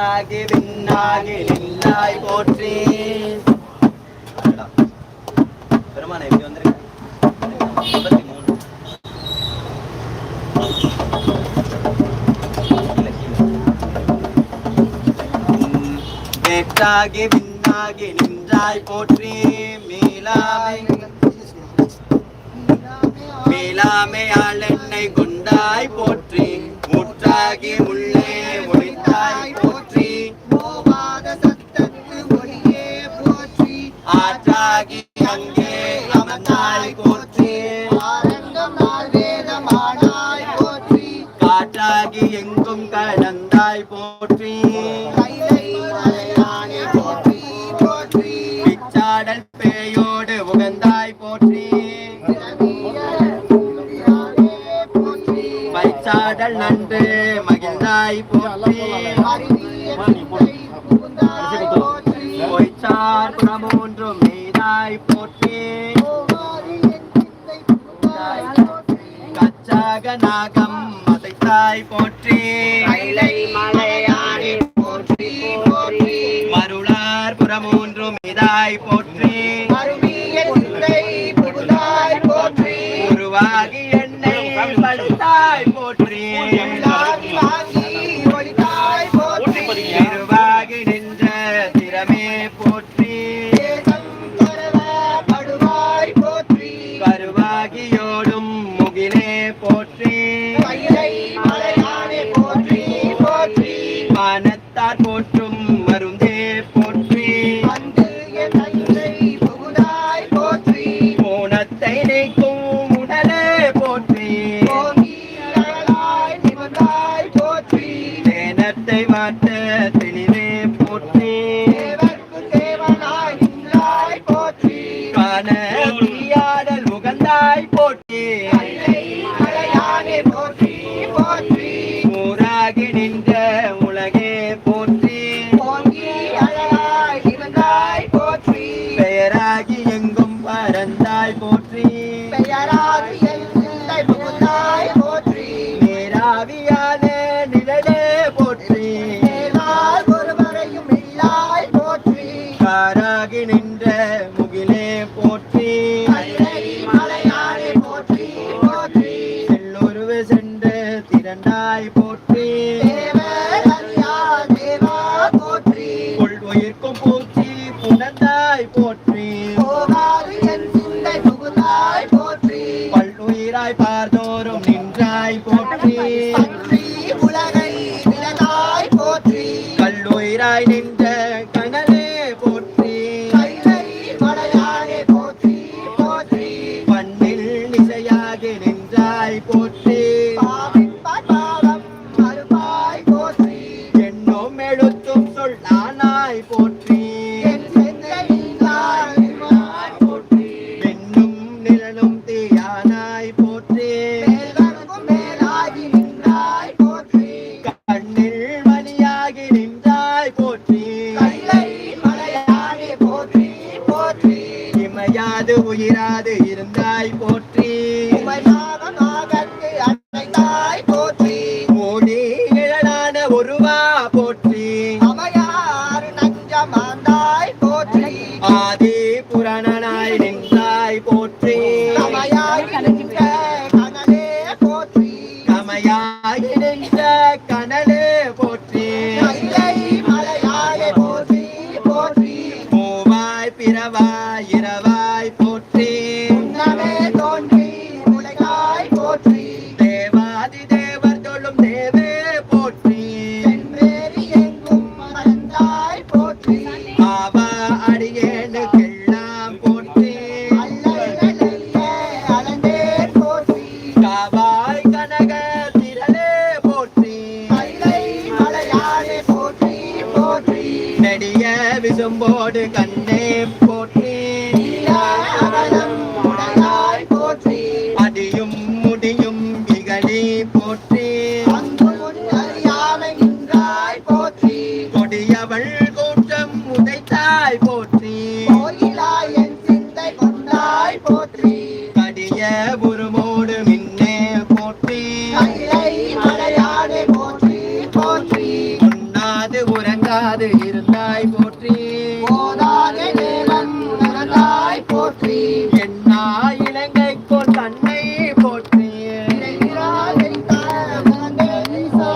வேட்டாகி விண்ணாகி நின்றாய் போற்றி. அடடா. பெருமானே இப்படி ஐம்பத்தி மூணு கீழே, விண்ணாகி நின்றாய் போற்றி. மீளாமை மீளாமையால் என்னை கொண்டாய் போற்றி. முற்றாகி உள்ளே ากิอันเกลามันตายกุล பைச்சாடல் நன்று மகிழ்ந்தாய் போற்றி. பொய்ச்சார் புறமூன்றும் மெய்தாய் போற்றி. கச்சாக நாகம் மதைத்தாய் போற்றி. மருளார் புறமூன்றும் மெய்தாய் போற்றி. போற்றி மாற்ற தெளிவே போற்றி. காண தீயாடல் உகந்தாய் போற்றி. 我 மணியாகி நின்றாய் போற்றி. இமையாது உயிராது இருந்தாய் போற்றி. மூடி நிழலான ஒருவா போற்றி. ஆதி புராணனாய் நின்றாய் போற்றி. கமையாகி நின்ற கனலே போற்றி. மூவாய் பிறவாய் இரவாய் விசும்போடு கண்ணே போட்டு